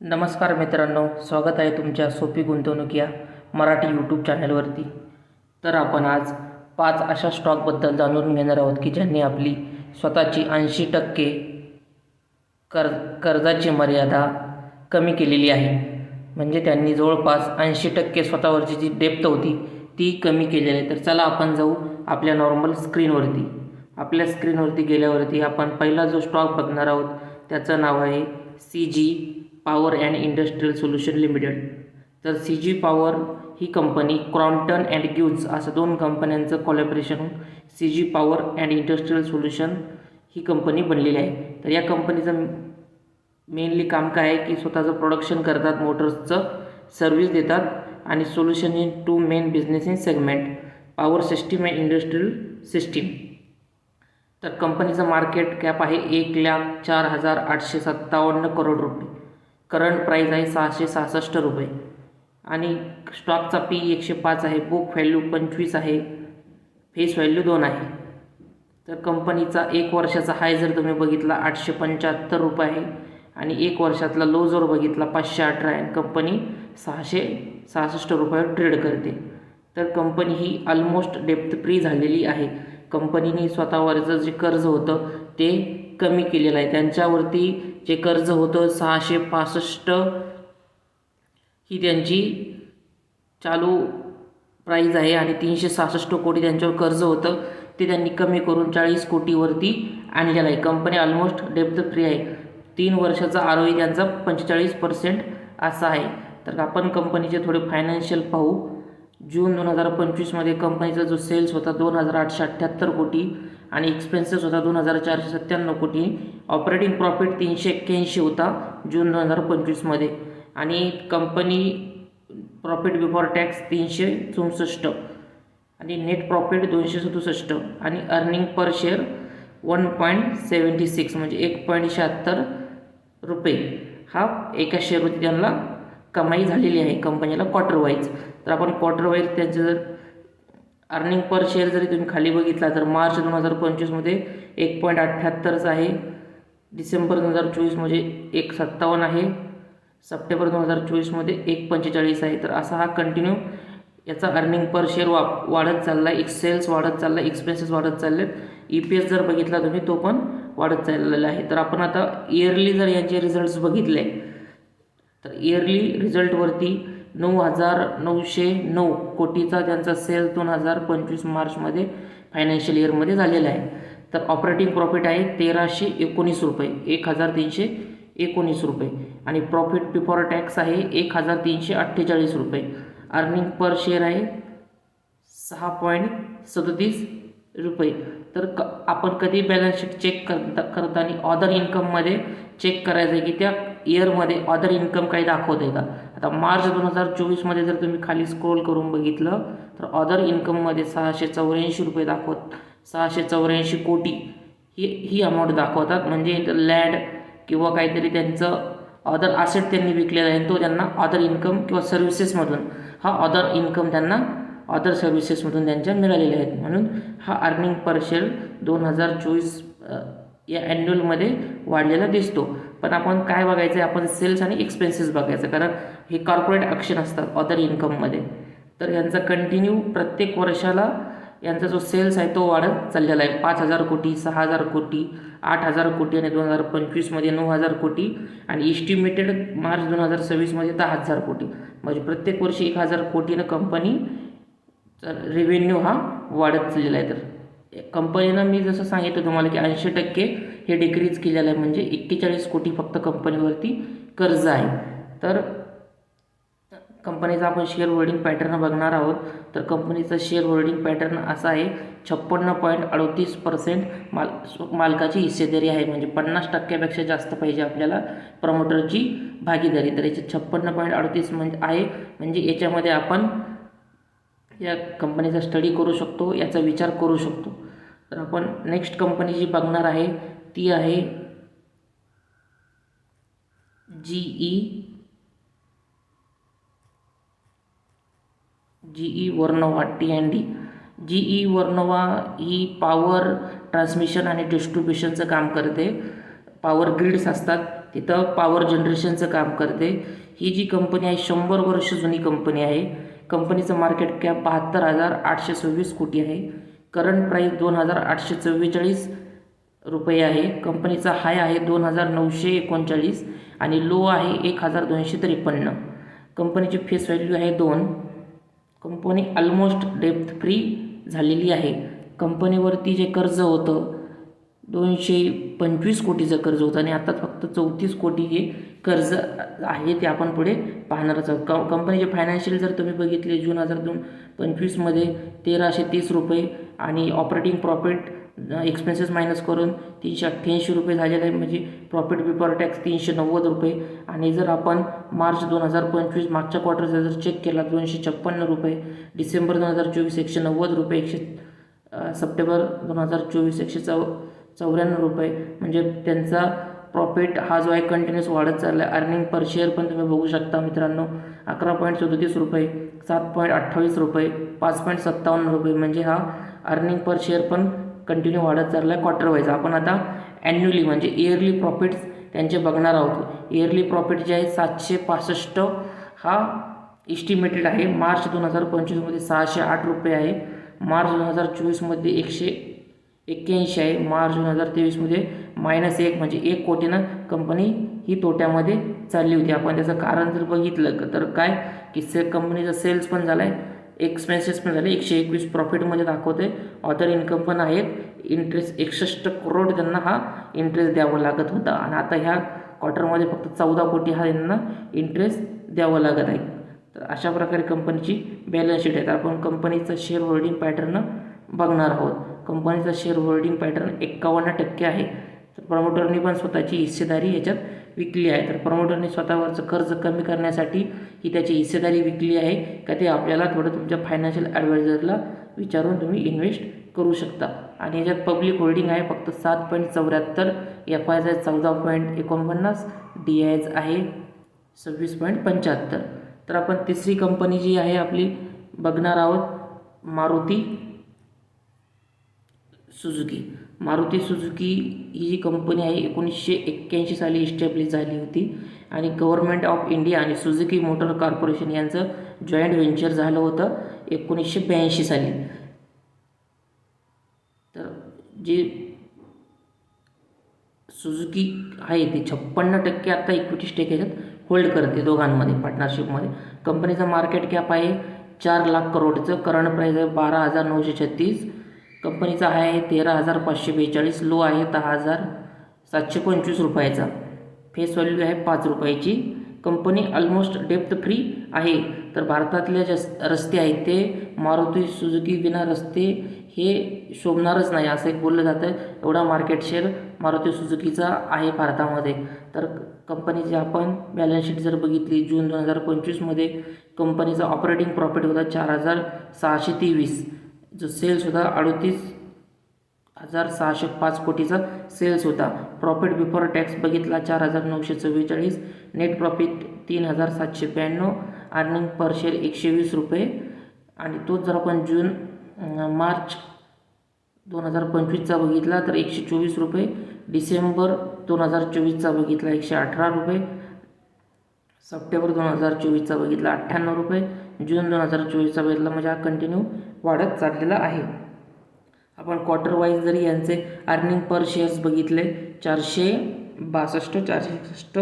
नमस्कार मित्रांनो स्वागत आहे तुमच्या सोपी गुंतवणूक या मराठी यूट्यूब चॅनलवरती तर आपण आज पाच अशा स्टॉकबद्दल जाणून घेणार आहोत की ज्यांनी आपली स्वतःची ऐंशी टक्के कर कर्जाची मर्यादा कमी केलेली आहे. म्हणजे त्यांनी जवळपास ऐंशी टक्के स्वतःवरची जी डेप्थ होती ती कमी केलेली आहे. तर चला आपण जाऊ आपल्या नॉर्मल स्क्रीनवरती आपल्या स्क्रीनवरती गेल्यावरती आपण पहिला जो स्टॉक बघणार आहोत त्याचं नाव आहे C G power and industrial solution limited. तर सी जी पॉवर ही कंपनी क्रॉम्प्टन अँड ग्यूज असं दोन कंपन्यांचं collaboration C G power and industrial solution he company बनलेली आहे. तर या कंपनीचं मेनली काम काय आहे की स्वतःचं प्रोडक्शन करतात मोटर्सचं सर्व्हिस देतात आणि solution in two main business in segment power system and industrial system तर कंपनीचं मार्केट कॅप आहे एक लाख चार हजार आठशे सत्तावन्न करोड रुपये. करंट प्राईस आहे सहाशे सहासष्ट रुपये. आणि स्टॉकचा पी एकशे पाच आहे बुक व्हॅल्यू पंचवीस आहे फेस व्हॅल्यू दोन आहे. तर कंपनीचा एक वर्षाचा हाय जर तुम्ही बघितला आठशे पंच्याहत्तर रुपये आहे. आणि एक वर्षातला लो जर बघितला पाचशे अठरा आहे. कंपनी सहाशे सहासष्ट रुपयावर ट्रेड करते. तर कंपनी ही ऑलमोस्ट डेप्थ फ्री झालेली आहे. कंपनीने स्वतःवरचं जे कर्ज होतं ते कमी केलेलं आहे. त्यांच्यावरती जे कर्ज होतं सहाशे पासष्ट ही त्यांची चालू प्राईज आहे आणि तीनशे सहासष्ट कोटी त्यांच्यावर कर्ज होतं. ते त्यांनी कमी करून चाळीस कोटीवरती आणलेलं आहे कंपनी ऑलमोस्ट डेप्थ फ्री आहे. तीन वर्षाचा आर त्यांचा पंचेचाळीस पर्सेंट असा आहे. तर आपण कंपनीचे थोडे फायनान्शियल पाहू. जून दोन हजार पंचवीसमध्ये कंपनीचा जो सेल्स होता दोन हजार आठशे अठ्ठ्याहत्तर कोटी. आणि एक्सपेन्सेस होता दोन हजार चारशे सत्त्याण्णव कोटी. ऑपरेटिंग प्रॉफिट तीनशे एक्क्याऐंशी होता जून दोन हजार पंचवीसमध्ये आणि कंपनी प्रॉफिट बिफोर टॅक्स तीनशे चौसष्ट. आणि नेट प्रॉफिट दोनशे सदुसष्ट. आणि earning per share one point seventy six म्हणजे एक पॉईंट शहात्तर रुपये. हा एका शेअरवरती त्यांना कमाई झालेली आहे कंपनीला क्वार्टर वाईज तर आपण क्वार्टर वाईज त्यांचे जर अर्निंग पर शेअर जरी तुम्ही खाली बघितला तर मार्च दोन हजार पंचवीसमध्ये एक पॉईंट अठ्ठ्याहत्तरच आहे. डिसेंबर दोन हजार चोवीसमध्ये एक सत्तावन्न आहे. सप्टेंबर दोन हजार चोवीसमध्ये एक पंचेचाळीस आहे. तर असा हा कंटिन्यू याचा अर्निंग पर शेअर वा वाढत चालला आहे सेल्स वाढत चालला आहे एक्सपेन्सेस वाढत चालले आहेत ई पी एस जर बघितला तुम्ही तो पण वाढत चाललेला आहे. तर आपण आता इयरली जर यांचे रिझल्ट्स बघितले तर इयरली रिझल्टवरती नऊ हजार नऊशे नऊ कोटीचा त्यांचा सेल दोन हजार पंचवीस मार्चमध्ये फायनान्शियल इयरमध्ये झालेला आहे. तर ऑपरेटिंग प्रॉफिट आहे तेराशे एकोणीस रुपये एक हजार तीनशे एकोणीस रुपये. आणि प्रॉफिट बिफोर टॅक्स आहे एक हजार तीनशे अठ्ठेचाळीस रुपये. अर्निंग पर शेअर आहे सहा पॉईंट सदतीस रुपये. तर क आपण कधी बॅलन्स शीट चेक करता करताना ऑदर इन्कममध्ये चेक करायचं आहे की त्या इयरमध्ये ऑदर इन्कम काही दाखवत आहे का? आता मार्च दोन हजार चोवीसमध्ये जर तुम्ही खाली स्क्रोल करून बघितलं तर ऑदर इन्कममध्ये सहाशे चौऱ्याऐंशी रुपये दाखवत सहाशे चौऱ्याऐंशी कोटी ही ही अमाऊंट दाखवतात. म्हणजे लँड किंवा काहीतरी त्यांचं अदर आसेट त्यांनी विकलेला आहे तो त्यांना अदर इन्कम किंवा सर्व्हिसेसमधून हा अदर इन्कम त्यांना अदर सर्व्हिसेसमधून त्यांच्या मिळालेल्या आहेत. म्हणून हा अर्निंग पर शेअर दोन हजार चोवीस या ॲन्युअलमध्ये वाढलेला दिसतो. पण आपण काय बघायचं आहे आपण सेल्स आणि एक्सपेन्सेस बघायचं. कारण हे कॉर्पोरेट ॲक्शन असतात अदर इन्कममध्ये तर यांचा कंटिन्यू प्रत्येक वर्षाला यांचा जो सेल्स आहे तो वाढत चाललेला आहे. पाच हजार कोटी सहा हजार कोटी आठ हजार कोटी आणि दोन हजार पंचवीसमध्ये नऊ हजार कोटी आणि इस्टिमेटेड मार्च दोन हजार सव्वीसमध्ये दहा हजार कोटी. म्हणजे प्रत्येक वर्षी एक हजार कोटीनं कंपनी रेव्हेन्यू हा वाढत चाललेला आहे. तर कंपनीनं मी जसं सांगितलं तुम्हाला की ऐंशी टक्के हे डिक्रीज केलेलं आहे म्हणजे एक्केचाळीस कोटी फक्त कंपनीवरती कर्ज आहे. तर कंपनीचा आपण शेअर होल्डिंग पॅटर्न बघणार आहोत. तर कंपनीचा शेअर होल्डिंग पॅटर्न असा आहे छप्पन्न पॉईंट अडतीस पर्सेंट माल मालकाची हिस्सेदारी आहे म्हणजे पन्नास टक्क्यापेक्षा जास्त पाहिजे आपल्याला प्रमोटरची भागीदारी. तर याच्यात छप्पन्न पॉईंट अडतीस म्हणजे आहे म्हणजे याच्यामध्ये आपण या कंपनीचा स्टडी करू शकतो याचा विचार करू शकतो. तर आपण नेक्स्ट कंपनी जी बघणार आहे ती आहे G E G E Vernova T and D G E Vernova he power transmission आणि डिस्ट्रीब्युशनचं काम करते. पॉवर ग्रिड्स असतात तिथं पॉवर जनरेशनचं काम करते. ही जी कंपनी आहे शंभर वर्ष जुनी कंपनी आहे. कंपनीचं मार्केट कॅप बहात्तर हजार आठशे सव्वीस कोटी आहे. करंट प्राईस दोन हजार आठशे चव्वेचाळीस रुपये आहे. कंपनीचा हाय आहे दोन हजार नऊशे एकोणचाळीस आणि लो आहे एक हजार दोनशे त्रेपन्न कंपनीची फेस व्हॅल्यू आहे दोन. कंपनी ऑलमोस्ट डेप्थ फ्री झालेली आहे. कंपनीवरती जे कर्ज होतं दोनशे पंचवीस कोटीचं कर्ज होतं आणि आता फक्त चौतीस कोटी हे कर्ज आहे ते आपण पुढे पाहणारच आहोत. क कंपनीचे फायनान्शियल जर तुम्ही बघितले जून हजार दोन पंचवीसमध्ये तेराशे तीस रुपये आणि ऑपरेटिंग प्रॉफिट एक्सपेन्सेस मायनस करून तीनशे अठ्ठ्याऐंशी रुपये झालेले आहे. म्हणजे प्रॉफिट बिफोर टॅक्स तीनशे नव्वद रुपये. आणि जर आपण मार्च दोन हजार पंचवीस मागच्या क्वार्टरचा जर चेक केला दोनशे छप्पन्न रुपये. डिसेंबर दोन हजार चोवीस एकशे नव्वद रुपये. एकशे सप्टेंबर दोन हजार चोवीस एकशे चौ चौऱ्याण्णव रुपये. म्हणजे त्यांचा प्रॉफिट हा जो आहे कंटिन्यूस वाढत चालला आहे अर्निंग पर शेअर पण तुम्ही बघू शकता मित्रांनो. अकरा पॉईंट सदोतीस रुपये सात पॉईंट अठ्ठावीस रुपये पाच पॉईंट सत्तावन्न रुपये. म्हणजे हा अर्निंग पर शेअर पण कंटिन्यू वाढत चालला आहे क्वार्टर वाईज आपण आता ॲन्युअली म्हणजे इयरली प्रॉफिट्स त्यांचे बघणार आहोत. इयरली प्रॉफिट जे आहे सातशे पासष्ट हा इस्टिमेटेड आहे. मार्च दोन हजार पंचवीसमध्ये सहाशे आठ रुपये आहे. मार्च दोन हजार चोवीसमध्ये एकशे एक्क्याऐंशी आहे. मार्च दोन हजार तेवीसमध्ये मायनस एक म्हणजे एक कोटीनं कंपनी ही तोट्यामध्ये चालली होती. आपण त्याचं कारण जर बघितलं तर काय? की से कंपनीचा सेल्स पण झाला आहे एक्सपेन्सेस पण झाले. एकशे एकवीस प्रॉफिटमध्ये दाखवते ऑदर इन्कम पण आहेत. इंटरेस्ट एकसष्ट करोड त्यांना हा इंटरेस्ट द्यावा लागत होता. आणि आता ह्या क्वार्टरमध्ये फक्त चौदा कोटी हा यांना इंटरेस्ट द्यावं लागत आहे. तर अशा प्रकारे कंपनीची बॅलन्स शीट आहे. तर आपण कंपनीचं शेअर होल्डिंग पॅटर्न बघणार आहोत. कंपनीचा शेअर होल्डिंग पॅटर्न एक्कावन्न टक्के आहे. तर प्रमोटरनी पण स्वतःची हिस्सेदारी याच्यात विकली आहे. तर प्रमोटरने स्वतःवरचं कर्ज कमी करण्यासाठी ही त्याची हिस्सेदारी विकली आहे का ते आपल्याला थोडं तुमच्या फायनान्शियल ॲडवायझरला विचारून तुम्ही इन्व्हेस्ट करू शकता. आणि याच्यात पब्लिक होल्डिंग आहे फक्त सात पॉईंट चौऱ्याहत्तर एफ आय आहे चौदा पॉईंट एकोणपन्नास डी आयज आहे सव्वीस पॉईंट पंच्याहत्तर. तर आपण तिसरी कंपनी जी आहे आपली बघणार आहोत मारुती. सुझुकी. मारुती सुझुकी ही जी कंपनी आहे एकोणीसशे एक्क्याऐंशी साली इस्टॅब्लिश झाली होती. आणि गव्हर्नमेंट ऑफ इंडिया आणि सुझुकी मोटर कॉर्पोरेशन यांचं जॉईंट व्हेंचर झालं होतं एकोणीसशे ब्याऐंशी साली. तर जे सुझुकी आहे ते छप्पन्न टक्के आत्ता इक्विटी स्टेक याच्यात होल्ड करते दोघांमध्ये पार्टनरशिपमध्ये कंपनीचं मार्केट कॅप आहे चार लाख करोडचं करंट प्राईज आहे बारा हजार नऊशे छत्तीस. कंपनीचा हाय आहे तेरा हजार पाचशे बेचाळीस लो आहे दहा हजार सातशे पंचवीस रुपयाचा. फेस व्हॅल्यू आहे पाच रुपयाची. कंपनी ऑलमोस्ट डेप्थ फ्री आहे. तर भारतातले जस रस्ते आहेत ते मारुती सुजुकी विना रस्ते हे शोभणारच नाही. असं एक बोललं जातं. एवढा मार्केट शेअर मारुती सुजुकीचा आहे भारतामध्ये. तर कंपनीची आपण बॅलन्स शीट जर बघितली जून दोन हजार पंचवीसमध्ये कंपनीचा ऑपरेटिंग प्रॉफिट होता चार हजार सहाशे तेवीस. जो सेल्स होता अडतीस हजार सहाशे पाच कोटीचा सेल्स होता. प्रॉफिट बिफोर टॅक्स बघितला चार हजार नऊशे चव्वेचाळीस. नेट प्रॉफिट तीन हजार सातशे ब्याण्णव. अर्निंग पर शेअर एकशे वीस रुपये. आणि तोच जर आपण जून मार्च दोन हजार पंचवीसचा बघितला तर एकशे चोवीस रुपये. डिसेंबर दोन हजार चोवीसचा बघितला एकशे अठरा रुपये. सप्टेंबर दोन हजार चोवीसचा बघितला अठ्ठ्याण्णव रुपये. जून दोन हजार चोवीसचा बघितला म्हणजे हा कंटिन्यू वाढत चाललेला आहे. आपण क्वार्टर वाईज जरी यांचे अर्निंग पर शेअर्स बघितले चारशे बासष्ट चारशे एकसष्ट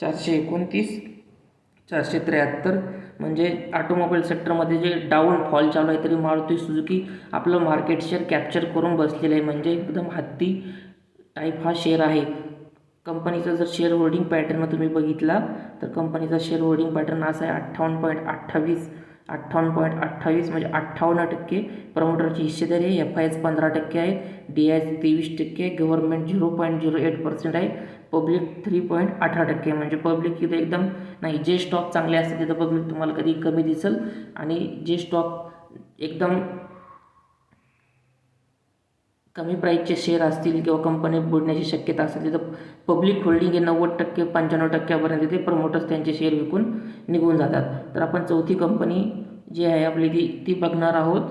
चारशे एकोणतीस चारशे त्र्याहत्तर म्हणजे ऑटोमोबाईल सेक्टरमध्ये जे डाऊन फॉल चालू आहे तरी मारुती सुझुकी आपलं मार्केट शेअर कॅप्चर करून बसलेलं आहे. म्हणजे एकदम हत्ती टाईप हा शेअर आहे. कंपनीचा जर शेअर होल्डिंग पॅटर्न तुम्ही बघितला तर कंपनीचा शेअर होल्डिंग पॅटर्न असा आहे अठ्ठावन्न पॉईंट अठ्ठावीस अठ्ठावन्न पॉईंट अठ्ठावीस म्हणजे अठ्ठावन्न टक्के. प्रमोटरची हिस्सेदारी आहे एफ एस पंधरा टक्के आहे डी आय तेवीस टक्के आहे government zero point zero eight percent आहे पब्लिक थ्री पॉईंट अठरा टक्के. आहे म्हणजे पब्लिक इथं एकदम नाही जे स्टॉक चांगले असतील तिथं पब्लिक तुम्हाला कधी कमी दिसेल. आणि जे स्टॉक एकदम कमी प्राईसचे शेअर असतील किंवा कंपनी बुडण्याची शक्यता असेल तिथं पब्लिक होल्डिंग हे नव्वद टक्के पंच्याण्णव टक्क्यापर्यंत ते प्रमोटर्स त्यांचे शेअर विकून निघून जातात. तर आपण चौथी कंपनी जी आहे आपली ती ती बघणार आहोत.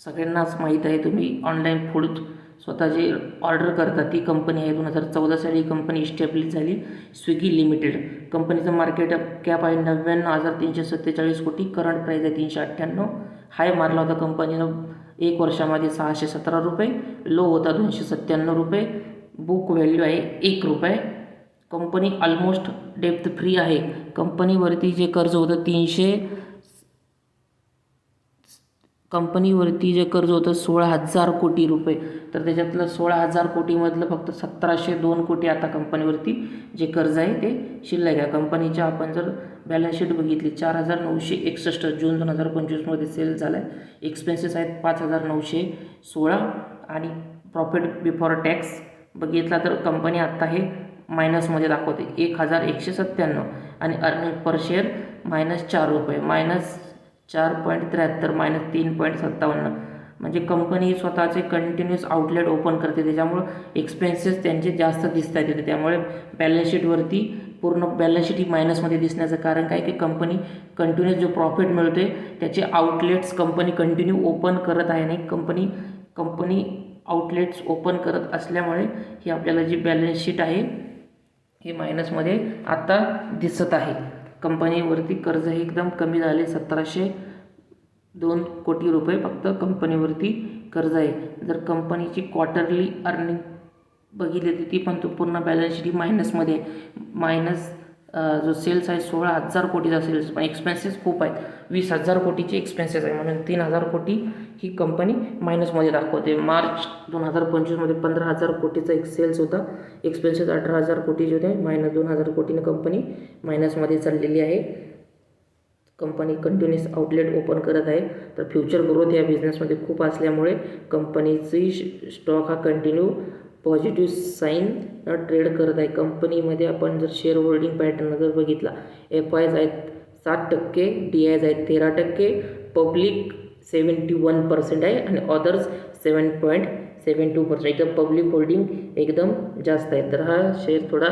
सगळ्यांनाच माहीत आहे तुम्ही ऑनलाईन फूड स्वतः जे ऑर्डर करता ती कंपनी आहे. दोन हजार चौदा साली ही कंपनी इस्टॅब्लिश झाली स्विगी लिमिटेड कंपनीचं मार्केट कॅप आहे नव्याण्णव हजार तीनशे सत्तेचाळीस कोटी करंट प्राईस आहे तीनशे अठ्ठ्याण्णव. हाय मारला होता कंपनीनं एक वर्षामध्ये सहाशे सतरा रुपये लो होता दोनशे सत्त्याण्णव रुपये बुक व्हॅल्यू आहे एक रुपये. कंपनी ऑलमोस्ट डेप्थ फ्री आहे. कंपनीवरती जे कर्ज होतं तीनशे कंपनीवरती जे कर्ज होतं सोळा हजार कोटी रुपये. तर त्याच्यातलं सोळा हजार कोटीमधलं फक्त सतराशे दोन कोटी आता कंपनीवरती जे कर्ज आहे ते शिल्लक आहे. कंपनीच्या आपण जर बॅलन्स शीट बघितली चार हजार नऊशे एकसष्ट जून दोन हजार पंचवीसमध्ये सेल झाला आहे एक्सपेन्सेस आहेत पाच हजार नऊशे सोळा आणि प्रॉफिट बिफोर टॅक्स बघितला तर कंपनी आत्ता हे मायनसमध्ये दाखवते. एक हजार एकशे सत्त्याण्णव आणि अर्निंग पर शेअर मायनस चार रुपये. मायनस चार पॉईंट त्र्याहत्तर मायनस तीन पॉईंट सत्तावन्न. म्हणजे कंपनी स्वतःचे कंटिन्युअस आउटलेट ओपन करते. त्याच्यामुळं एक्सपेन्सेस त्यांचे जास्त दिसत आहेत. तिथे त्यामुळे बॅलन्स शीटवरती पूर्ण बॅलन्स शीट ही मायनसमध्ये दिसण्याचं कारण काय? की कंपनी कंटिन्युअस जो प्रॉफिट मिळते त्याचे आउटलेट्स कंपनी कंटिन्यू ओपन करत आहे आणि कंपनी कंपनी आउटलेट्स ओपन करत असल्यामुळे ही आपल्याला जी बॅलन्स शीट आहे हे मायनसमध्ये आत्ता दिसत आहे. कंपनीवरती कर्ज हे एकदम कमी झाले. सतराशे दोन कोटी रुपये फक्त कंपनीवरती कर्ज आहे. जर कंपनीची क्वार्टरली अर्निंग बघितली तर ती पण तो पूर्ण बॅलन्स शीट ही मायनसमध्ये मायनस जो सेल्स आहे सोळा हजार कोटीचा सेल्स पण एक्सपेन्सेस खूप आहेत. वीस हजार कोटीचे एक्सपेन्सेस आहे म्हणून तीन हजार कोटी ही कंपनी मायनसमध्ये दाखवते. मार्च दोन हजार पंचवीसमध्ये पंधरा हजार कोटीचा एक सेल्स होता. एक्सपेन्सेस अठरा हजार कोटीचे होते. मायनस दोन हजार कोटीने कंपनी मायनसमध्ये चाललेली आहे. कंपनी कंटिन्युअस आउटलेट ओपन करत आहे. तर फ्युचर ग्रोथ या बिझनेसमध्ये खूप असल्यामुळे कंपनीची स्टॉक हा कंटिन्यू पॉझिटिव्ह साईन ट्रेड करत आहे. कंपनीमध्ये आपण जर शेअर होल्डिंग पॅटर्न जर बघितला एफ आयज आहेत सात टक्के डी आयज आहेत तेरा टक्के पब्लिक सेवन्टी वन पर्सेंट आहे आणि others seven point seven two percent एकदम पब्लिक होल्डिंग एकदम जास्त आहे. तर हा शेअर थोडा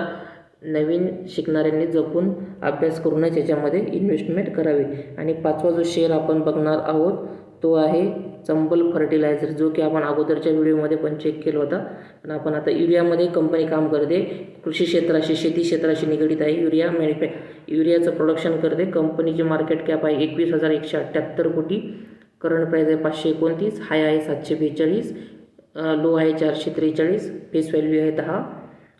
नवीन शिकणाऱ्यांनी जपून अभ्यास करूनच याच्यामध्ये इन्व्हेस्टमेंट करावी. आणि पाचवा जो शेअर आपण बघणार आहोत तो आहे चंबल फर्टिलायझर जो की आपण अगोदरच्या व्हिडिओमध्ये पण चेक केला होता. पण आपण आता युरियामध्ये कंपनी काम करते. कृषी क्षेत्राशी शेती क्षेत्राशी निगडीत आहे. युरिया मॅन्युफॅ युरियाचं प्रोडक्शन करते. कंपनीची मार्केट कॅप आहे एकवीस हजार एकशे अठ्ठ्याहत्तर कोटी. करंट प्राईज आहे पाचशे एकोणतीस हाय आहे सातशे बेचाळीस लो आहे चारशे त्रेचाळीस फेस व्हॅल्यू आहे दहा.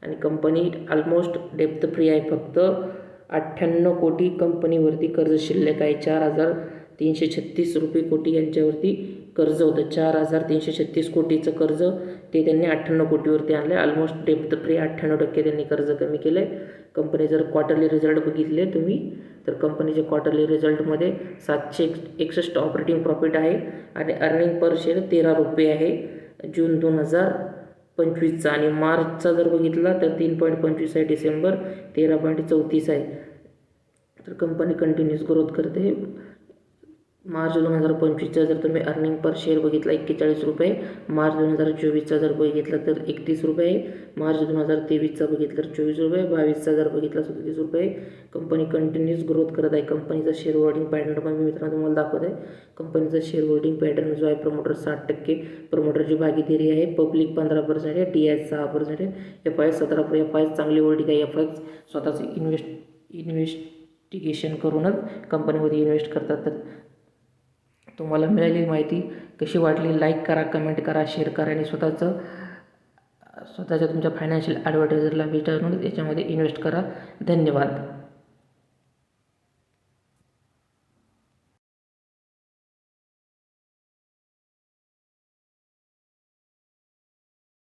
आणि कंपनी ऑलमोस्ट डेप्थ फ्री आहे फक्त अठ्ठ्याण्णव कोटी. कंपनीवरती कर्ज शिल्लक आहे चार हजार तीनशे छत्तीस रुपये कोटी यांच्यावरती कर्ज होतं. चार हजार तीनशे छत्तीस कोटीचं कर्ज ते त्यांनी अठ्ठ्याण्णव कोटीवरती आणलं आहे ऑलमोस्ट डेप्थ फ्री अठ्ठ्याण्णव टक्के त्यांनी कर्ज कमी केलं आहे कंपनी जर क्वार्टरली रिझल्ट बघितले तुम्ही तर कंपनीचे क्वार्टरली रिझल्टमध्ये सातशे एक एकसष्ट ऑपरेटिंग प्रॉफिट आहे आणि अर्निंग पर शेअर तेरा रुपये आहे. जून दोन हजार पंचवीसचा आणि मार्चचा जर बघितला तर तीन पॉईंट पंचवीस आहे डिसेंबर तेरा पॉईंट चौतीस आहे. तर कंपनी कंटिन्युअस ग्रोथ करते मार्च दोन हजार पंचवीसचा जर तुम्ही अर्निंग पर शेअर बघितला एक्केचाळीस रुपये. मार्च दोन हजार चोवीसचा जर बघितला तर एकतीस रुपये. मार्च दोन हजार तेवीसचा बघितला तर चोवीस रुपये. बावीसचा जर बघितला सदतीस रुपये. कंपनी कंटिन्युअस ग्रोथ करत आहे. कंपनीचा शेअर होल्डिंग पॅटर्न पण मी मित्रांनो तुम्हाला दाखवत आहे. कंपनीचा शेअर होल्डिंग पॅटर्न जो आहे प्रमोटर साठ टक्के. प्रमोटरची भागीदारी आहे पब्लिक पंधरा पर्सेंट आहे टी आय सहा पर्सेंट आहे. एफ आय सतरा एफ आय चांगली होल्डिंग आहे. एफ आय स्वतःचे इन्व्हेस्ट इन्व्हेस्टिगेशन करूनच कंपनीमध्ये इन्व्हेस्ट करतात. तर तुम्हाला मिळालेली माहिती कशी वाटली लाईक करा कमेंट करा शेअर करा आणि स्वतःचं स्वतःच्या तुमच्या फायनान्शियल ॲडव्हर्टायझरला विचारून याच्यामध्ये इन्व्हेस्ट करा. धन्यवाद.